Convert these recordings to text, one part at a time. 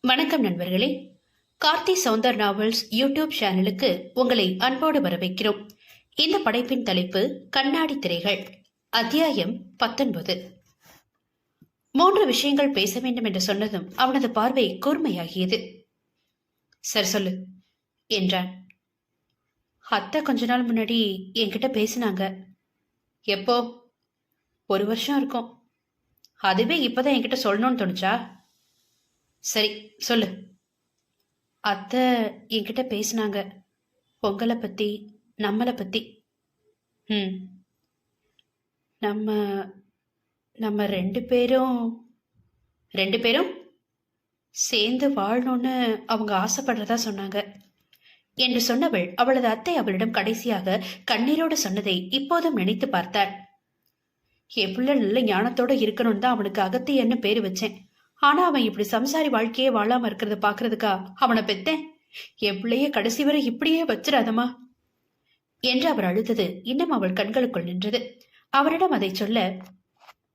வணக்கம் நண்பர்களே. Karthi Soundar novels YouTube சேனலுக்கு உங்களை அன்போடு வரவேற்கிறோம். இந்த படைப்பின் தலைப்பு கண்ணாடி திரைகள். அத்தியாயம் பத்தொன்பது. மூன்று விஷயங்கள் பேச வேண்டும் என்று சொன்னதும் அவனது பார்வை கூர்மையாகியது. சரி சொல்லு என்றான். அத்தை கொஞ்ச நாள் முன்னாடி என்கிட்ட பேசினாங்க. எப்போ? ஒரு வருஷம் இருக்கும். அதுவே இப்பதான் என்கிட்ட சொல்லணும்னு தோணுச்சா? சரி சொல்லு. அத்தை என்கிட்ட பேசினாங்க. பொங்கலை பற்றி நம்மளை பற்றி ம். நம்ம நம்ம ரெண்டு பேரும் ரெண்டு பேரும் சேர்ந்து வாழணும்னு அவங்க ஆசைப்படுறதா சொன்னாங்க. என்று சொன்னவள் அவளது அத்தை அவளிடம் கடைசியாக கண்ணீரோடு சொன்னதை இப்போதும் நினைத்து பார்த்தாள். என் பிள்ளை நல்ல ஞானத்தோட இருக்கணும்னு தான் அவனுக்கு அகத்தியன்னு பேர் வச்சேன். ஆனா அவன் இப்படி சம்சாரி வாழ்க்கையே வாழாம இருக்கிறத பாக்குறதுக்கா அவனை பெத்தேன்? என் பிள்ளைய கடைசி வரை இப்படியே வச்சிடாதமா என்று அவர் அழுதது இன்னும் அவள் கண்களுக்குள் நின்றது. அவரிடம் அதை சொல்ல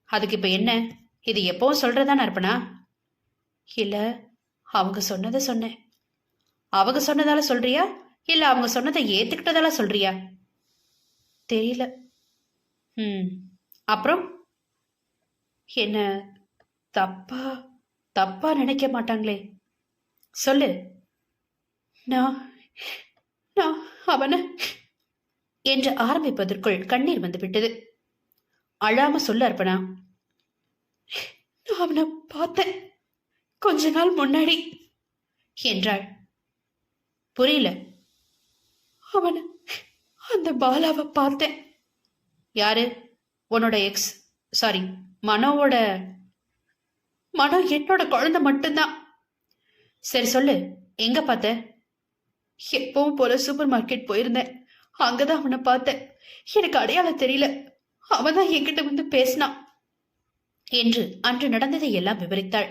அதுக்கு இப்ப என்ன? இது எப்பவும் சொல்றதா அர்ப்பணா? இல்ல அவங்க சொன்னதை சொன்னேன். அவங்க சொன்னதால சொல்றியா? இல்ல அவங்க சொன்னதை ஏத்துக்கிட்டதால சொல்றியா? தெரியல. ம். அப்புறம்? என்ன தப்பா தப்பா நினைக்க மாட்டாங்களே. சொல்லு. நான் நான் அவனை. என்று ஆரம்பிப்பதற்குள் கண்ணீர் வந்துவிட்டது. அழாம சொல்ல அர்ப்பணா. நான் அவனை பார்த்தேன். கொஞ்ச நாள் முன்னாடி என்றாள். புரியல. அவனை அந்த பாலாவை பார்த்தேன். யாரு? உன்னோட எக்ஸ் சாரி மனோவோட மனோ என்னோட குழந்தை மட்டும்தான். சரி சொல்லு எங்க பார்த்த? எப்பவும் போல சூப்பர் மார்க்கெட் போயிருந்தேன். அங்கதான் அவனை பார்த்தேன். எனக்கு அடையாளம் தெரியல. அவன் தான் என்கிட்ட வந்து பேசினான். என்று அன்று நடந்ததை எல்லாம் விவரித்தாள்.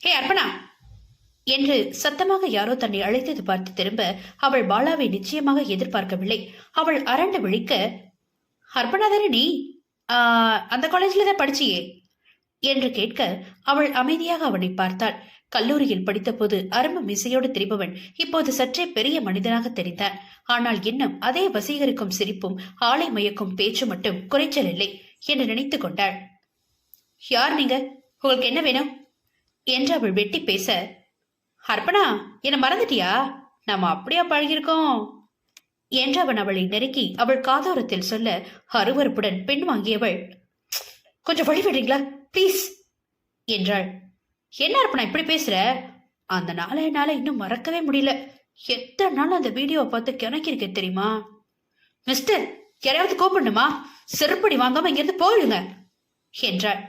ஹே அர்ப்பணா! என்று சத்தமாக யாரோ தன்னை அழைத்தது பார்த்து திரும்ப அவள் பாலாவை நிச்சயமாக எதிர்பார்க்கவில்லை. அவள் அரண்டு விழிக்க அர்ப்பணா தானே நீ? அந்த காலேஜ்ல தான் படிச்சியே? என்று கேட்க அவள் அமைதியாக அவனை பார்த்தாள். கல்லூரியில் படித்தபோது அரும்பு மிசையோடு திரிபவன் இப்போது சற்றே பெரிய மனிதனாக தெரிந்தான் ஆனால் இன்னும் அதே வசீகரிக்கும் சிரிப்பும் ஆளை மயக்கும் பேச்சு மட்டும் குறைச்சல் இல்லை என்று நினைத்து கொண்டாள். யார் நீங்க உங்களுக்கு என்ன வேணும்? என்று அவள் வெட்டி பேச அர்ப்பணா என்ன மறந்துட்டியா? நாம அப்படியா பழகிருக்கோம் என்று அவன் அவளை நெருக்கி அவள் காதோரத்தில் சொல்ல அருவருப்புடன் பெண் வாங்கியவள் கொஞ்சம் வழிவிடுறீங்களா ப்ளீஸ் என்றாள். என்ன அர்ப்பணா இப்படி பேசுற? அந்த நாளை என்னால் இன்னும் மறக்கவே முடியல. எத்தனை நாள் அந்த வீடியோவை பார்த்து கிணக்கிருக்க தெரியுமா? மிஸ்டர் யாரையாவது கூப்பிடணுமா? செருப்படி வாங்காம இங்கிருந்து போயிடுங்க என்றாள்.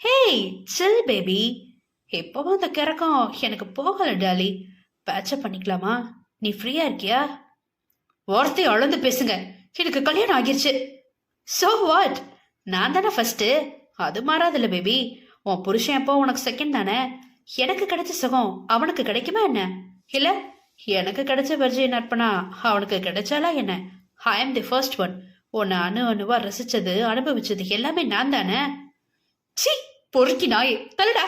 Hey chill baby. எப்பவும் அந்த கிறக்கம் எனக்கு போகல டாலி. பேச்சப் பண்ணிக்கலாமா? நீ ஃப்ரீயா இருக்கியா? வார்த்தை அளந்து பேசுங்க. எனக்கு கல்யாணம் ஆகிருச்சு. சோ வாட் நான் தானே ஃபர்ஸ்ட் அது மாறாதுல்ல பேபி உன் புருஷன் எப்போ உனக்கு செகண்ட் தானே? எனக்கு கிடைச்ச சுகம் அவனுக்கு கிடைக்குமா என்ன? இல்ல எனக்கு கிடைச்ச வெர்ஜின் அர்ப்பணா அவனுக்கு கிடைச்சாலா என்ன? ஐ ஆம் தி ஃபர்ஸ்ட் ஒன் உன்னை அணு அணுவா ரசிச்சது அனுபவிச்சது எல்லாமே நான் தானே? சி பொறுக்கி நாய் தள்ளடா!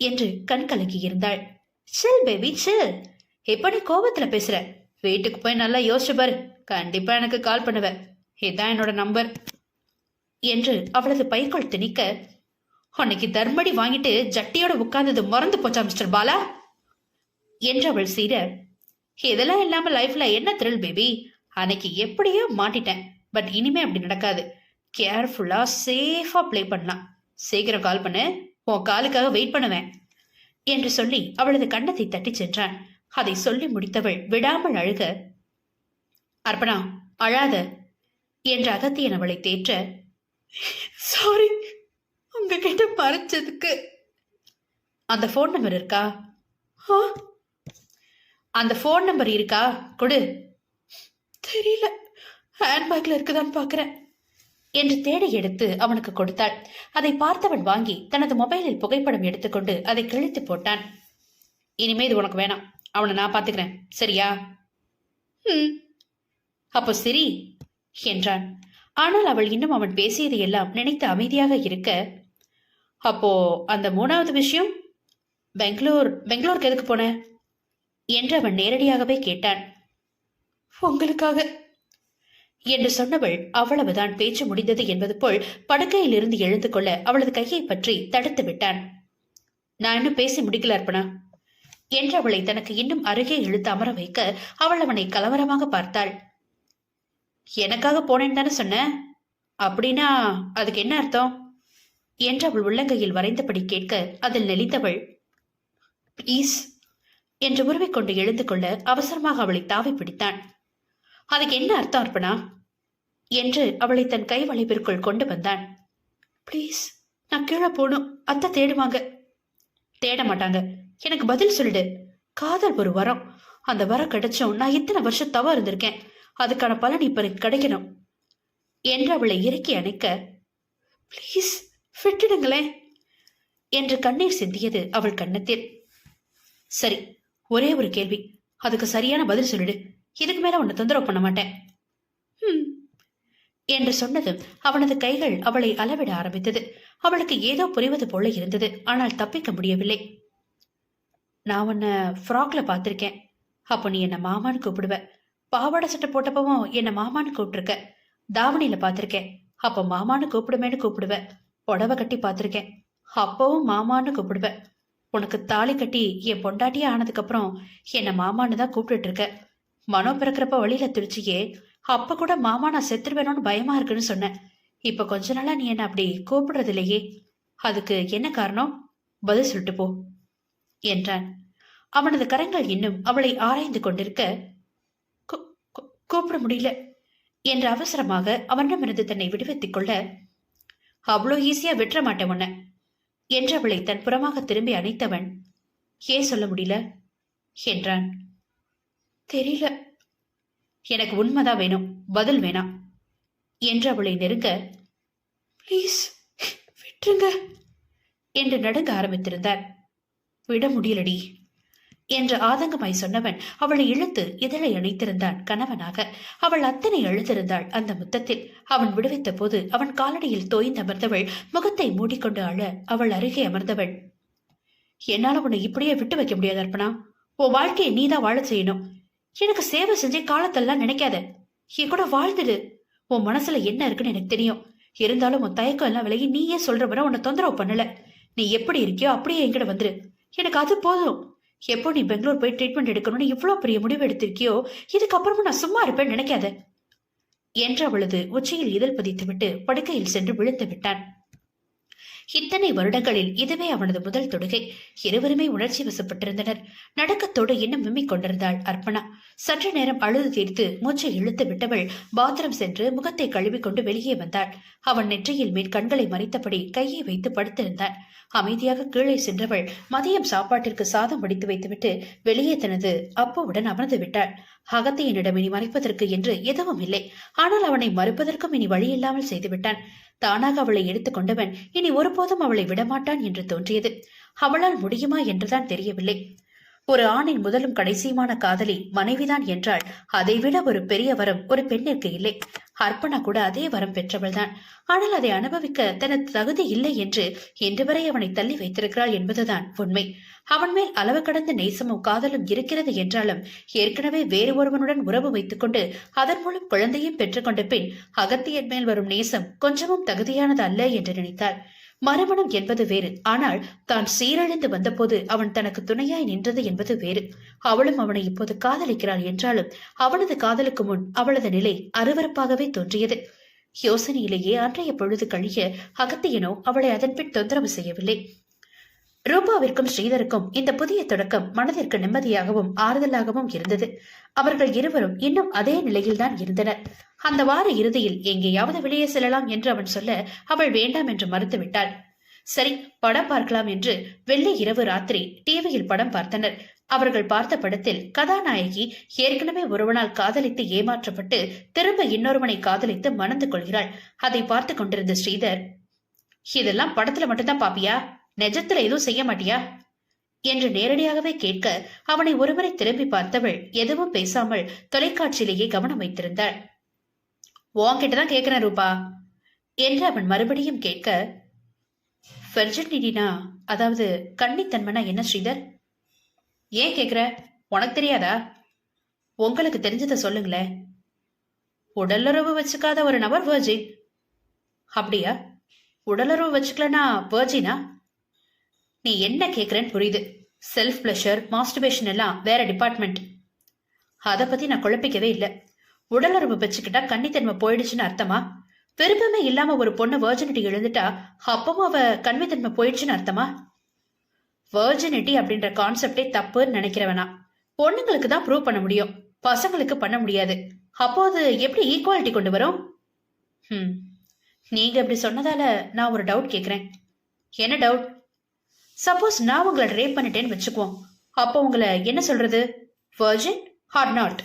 என்று கண் கலக்கி இருந்தாள். Chill baby chill. எப்ப நீ கோபத்துல பேசுற? வீட்டுக்கு போய் நல்லா யோசிச்சு பாரு. கண்டிப்பா எனக்கு கால் பண்ணுவ. இதான் என்னோட நம்பர் என்று அவளது பைக்குள் திணிக்க அன்னைக்கு தர்மடி வாங்கிட்டு ஜட்டியோட உட்கார்ந்தது மறந்து போச்சா மிஸ்டர் பாலா? என்று அவள் சீர இதெல்லாம் இல்லாம லைஃப்ல என்ன த்ரில் பேபி அன்னைக்கு எப்படியோ மாட்டிட்டேன். பட் இனிமே அப்படி நடக்காது. கேர்ஃபுல்லா சேஃபா ப்ளே பண்ணலாம். சீக்கிரம் கால் பண்ணு. உன் காலுக்காக வெயிட் பண்ணுவேன். என்று சொல்லி அவளது கண்ணத்தை தட்டி சென்றான். அதை சொல்லி முடித்தவள் விடாமல் அழுக அர்ப்பணா அழாத. என்று அகத்தியன் அவளை தேற்ற சாரி உங்ககிட்ட மறைச்சதுக்கு அந்த ஃபோன் நம்பர் இருக்கா? ஆ? அந்த ஃபோன் நம்பர் இருக்கா? கொடு. தெரியல. ஹேண்ட்பேக்ல இருக்குதான்னு பார்க்குறேன் என்று தேடி எடுத்து அவனுக்கு கொடுத்தாள். அதை பார்த்தவன் வாங்கி தனது மொபைலில் புகைப்படம் எடுத்துக்கொண்டு அதை கிழித்து போட்டான். இனிமே இது உனக்கு வேணாம். அவனை நான் பார்த்துக்கிறேன் சரியா? ம். அப்போ சரி என்றான். ஆனால் அவள் இன்னும் அவன் பேசியதை எல்லாம் நினைத்து அமைதியாக இருக்க அப்போ அந்த மூணாவது விஷயம்? பெங்களூர் பெங்களூருக்கு எதுக்கு போன? என்று அவன் நேரடியாகவே கேட்டான். உங்களுக்காக என்று சொன்னவள் அவ்வளவுதான் பேச்சு முடிந்தது என்பது போல் படுக்கையில் இருந்து எழுந்து கொள்ள அவளது கையை பற்றி தடுத்து விட்டான். நான் இன்னும் பேசி முடிக்கல அர்ப்பணா என்று அவளை தனக்கு இன்னும் அருகே இழுத்து அமர வைக்க அவள் அவனை கலவரமாக பார்த்தாள். எனக்காக போனேன்னு தானே சொன்ன? அப்படின்னா அதுக்கு என்ன அர்த்தம்? என்று அவள் உள்ளங்கையில் வரைந்தபடி கேட்க அதில் நெளிந்தவள் ப்ளீஸ் என்று உருவிக்கொண்டு எழுந்து கொள்ள அவசரமாக அவளை தாவி பிடித்தான். அதுக்கு என்ன அர்த்தம் அர்ப்பணா? என்று அவளை தன் கை வளைப்பிற்குள் கொண்டு வந்தான். ப்ளீஸ் நான் கீழே போகணும். அத்தை தேடுவாங்க. தேட மாட்டாங்க. எனக்கு பதில் சொல்லிடு. காதல் ஒரு வரம். அந்த வரம் கிடைச்சும் நான் இத்தனை வருஷம் தவ இருந்திருக்கேன். அதுக்கான பலன் இப்ப எனக்கு கிடைக்கணும் என்று அவளை இறக்கி அணைக்க ப்ளீஸ் விட்டுடுங்களேன் என்று கண்ணீர் சிந்தியது அவள் கண்ணத்தில் சரி ஒரே ஒரு கேள்வி. அதுக்கு சரியான பதில் சொல்லிடு. இதுக்கு மேல உன்னை தொந்தரவு பண்ண மாட்டேன். என்று சொன்னதும் அவனது கைகள் அவளை அளவிட ஆரம்பித்தது. அவளுக்கு ஏதோ புரிவது போல இருந்தது ஆனால் தப்பிக்க முடியவில்லை. நான் உன்னை ஃப்ராக்ல பார்த்திருக்கேன். அப்போ நீ என்னை மாமான்னு கூப்பிடுவ. பாவாடை சட்டை போட்டப்பவும் என்ன மாமான்னு கூப்பிட்டுருக்க. தாவணியில பார்த்துருக்கேன். அப்போ மாமான்னு கூப்பிடுமேன்னு கூப்பிடுவேன் புடவை கட்டி பார்த்துருக்கேன். அப்பவும் மாமான்னு கூப்பிடுவேன் உனக்கு தாலி கட்டி என் பொண்டாட்டியே ஆனதுக்கு அப்புறம் என்ன மாமான்னு தான் கூப்பிட்டுட்டு இருக்க மனம் பிறக்கிறப்ப வழியில துடிச்சியே அப்ப கூட மாமா நான் செத்துருவேணும்னு பயமா இருக்குன்னு சொன்னேன் இப்ப கொஞ்ச நாளா நீ என்ன அப்படி கூப்பிடுறது இல்லையே அதுக்கு என்ன காரணம்? பதில் சொல்லிட்டு போ என்றான். அவனது கரங்கள் இன்னும் அவளை ஆராய்ந்து கொண்டிருக்க கூப்பிட முடியல என்று அவசரமாக அவனிடமிருந்து தன்னை விடுவித்துக் கொள்ள அவ்வளோ ஈஸியா விட்டுற மாட்டேன் உன்ன என்று அவளை தன் புறமாக திரும்பி அணைத்தவன் ஏன் சொல்ல முடியல? என்றான். தெரியல. எனக்கு உண்மைதான் வேணும் பதில் வேணாம் என்று அவளை நெருங்க ப்ளீஸ் விட்டுருங்க என்று நடுங்க ஆரம்பித்திருந்தார். விட முடியலடி. என்று ஆதங்கமாய் சொன்னவன் அவளை இழுத்து இதழை அணைத்திருந்தான் கணவனாக. அவள் அத்தனை அழுத்திருந்தாள் அந்த முத்தத்தில். அவன் விடுவித்த போது அவன் காலடியில் தோய்ந்து அமர்ந்தவள் முகத்தை மூடிக்கொண்டு அழ அவள் அருகே அமர்ந்தவள். என்னால உன்னை இப்படியே விட்டு வைக்க முடியாது அர்ப்பணா. உன் வாழ்க்கையை நீதான் வாழ செய்யணும். எனக்கு சேவை செஞ்சே காலத்தெல்லாம் நினைக்காத. என் கூட வாழ்ந்துடு. உன் மனசுல என்ன இருக்குன்னு எனக்கு தெரியும். இருந்தாலும் உன் தயக்கம் எல்லாம் விலகி நீயே சொல்ற வர உன்னை தொந்தரவு பண்ணல. நீ எப்படி இருக்கியோ அப்படியே என்கிட்ட வந்துரு. எனக்கு அது போதும். எப்போ நீ பெங்களூர் போய் ட்ரீட்மெண்ட் எடுக்கணும்னு இவ்வளோ பெரிய முடிவு எடுத்திருக்கியோ? இதுக்கப்புறமா நான் சும்மா இருப்பேன் நினைக்காத. என்று அவளது உச்சியில் இதழ் பதித்துவிட்டு படுக்கையில் சென்று விழுந்து விட்டான். இத்தனை வருடங்களில் இதுவே அவனது முதல் தொடுகை. இருவருமே உணர்ச்சி வசப்பட்டிருந்தனர். நடக்கத்தோடு இன்னும் விம்மிக் கொண்டிருந்தாள் அர்ப்பணா. சற்று நேரம் அழுது தீர்த்து மூச்சை இழுத்து விட்டவள் பாத்ரூம் சென்று முகத்தை கழுவிக்கொண்டு வெளியே வந்தாள். அவன் நெற்றியில் மேல் கண்களை மறைத்தபடி கையை வைத்து படுத்திருந்தான். அமைதியாக கீழே சென்றவள் மதியம் சாப்பாட்டிற்கு சாதம் வடித்து வைத்துவிட்டு வெளியே தனது அப்பாவுடன் அமர்ந்து விட்டாள். அகத்தியனிடம் இனி மறைப்பதற்கு என்று எதுவும் இல்லை. ஆனால் அவனை மறுப்பதற்கும் இனி வழியில்லாமல் செய்துவிட்டான். தானாக அவளை எடுத்துக் கொண்டவன். இனி ஒருபோதும் அவளை விடமாட்டான் என்று தோன்றியது. அவளால் முடியுமா என்றுதான் தெரியவில்லை. ஒரு ஆணின் முதலும் கடைசியுமான காதலி மனைவிதான் என்றால் அதைவிட ஒரு பெரிய வரம் ஒரு பெண்ணிற்கு இல்லை. அர்ப்பணா கூட அதே வரம் பெற்றவள்தான். ஆனால் அதை அனுபவிக்க தனது தகுதி இல்லை என்று இன்று வரை அவனை தள்ளி வைத்திருக்கிறாள் என்பதுதான் உண்மை. அவன் மேல் அளவு கடந்த நேசமும் காதலும் இருக்கிறது என்றாலும் ஏற்கனவே வேறு ஒருவனுடன் உறவு வைத்துக் கொண்டு அதன் மூலம் குழந்தையும் பெற்றுக்கொண்ட பின் அகத்தியன் மேல் வரும் நேசம் கொஞ்சமும் தகுதியானது அல்ல என்று நினைத்தாள். மறுமணம் என்பது வேறு. ஆனால் தான் சீரழிந்து வந்தபோது அவன் தனக்கு துணையாய் நின்றது என்பது வேறு. அவளும் அவனை இப்போது காதலிக்கிறாள் என்றாலும் அவனது காதலுக்கு முன் அவளது நிலை அருவருப்பாகவே தோன்றியது. யோசனையிலேயே அன்றைய பொழுது கழிய அகத்தியனோ அவளை அதன்பின் தொந்தரவு செய்யவில்லை. ரூபாவிற்கும் ஸ்ரீதருக்கும் இந்த புதிய தொடக்கம் மனதிற்கு நிம்மதியாகவும் ஆறுதலாகவும் இருந்தது. அவர்கள் இருவரும் இன்னும் அதே நிலையில்தான் இருந்தனர். அந்த வார இறுதியில் எங்கேயாவது வெளியே செல்லலாம் என்று அவன் சொல்ல அவள் வேண்டாம் என்று மறுத்துவிட்டாள். சரி படம் பார்க்கலாம் என்று வெள்ளி இரவு ராத்திரி டிவியில் படம் பார்த்தனர். அவர்கள் பார்த்த படத்தில் கதாநாயகி ஏற்கனவே ஒருவனால் காதலித்து ஏமாற்றப்பட்டு திரும்ப இன்னொருவனை காதலித்து மணந்து கொள்கிறாள். அதை பார்த்து கொண்டிருந்த ஸ்ரீதர் இதெல்லாம் படத்துல மட்டும்தான் பாப்பியா? நெஜத்துல எதுவும் செய்ய மாட்டியா? என்று நேரடியாகவே கேட்க அவனை ஒருமுறை திரும்பி பார்த்தவள் எதுவும் பேசாமல் தொலைக்காட்சியிலேயே கவனம் வைத்திருந்தாள். உன்கிட்ட தான் கேட்கிறேன் ரூபா. என்று அவன் மறுபடியும் கேட்க வெர்ஜினிட்டினா அதாவது கன்னித்தன்மைனா என்ன ஸ்ரீதர்? ஏன் கேட்குற உனக்கு தெரியாதா? உங்களுக்கு தெரிஞ்சதை சொல்லுங்களேன். உடலுறவு வச்சுக்காத ஒரு நபர் வேர்ஜின். அப்படியா? உடலுறவு வச்சுக்கலனா வேர்ஜினா? நீ என்ன கேட்குறேன்னு புரியுது. செல்ஃப் ப்ளஷர் மாஸ்டர்பேஷன் எல்லாம் வேற டிபார்ட்மெண்ட் அதை பத்தி நான் குழப்பிக்கவே இல்லை. உடலுறவு வச்சுக்கிட்டா கன்னித்தன்மை போயிடுச்சுன்னு அர்த்தமா? விருப்பமே இல்லாம ஒரு பொண்ணு வெர்ஜினிட்டி எழுந்துட்டா அப்பவும் அவ கன்னித்தன்மை போயிடுச்சுன்னு அர்த்தமா? வெர்ஜினிட்டி அப்படின்ற கான்செப்டே தப்புன்னு நினைக்கிறவனா. பொண்ணுங்களுக்கு தான் ப்ரூவ் பண்ண முடியும். பசங்களுக்கு பண்ண முடியாது. அப்போ அது எப்படி ஈக்குவாலிட்டி கொண்டு வரும்? ம் நீங்க இப்படி சொன்னதால நான் ஒரு டவுட் கேக்குறேன். என்ன டவுட் சப்போஸ் நான் உங்களை ரேப் பண்ணிட்டேன்னு வச்சுக்குவோம். அப்போ உங்களை என்ன சொல்றது? Virgin R not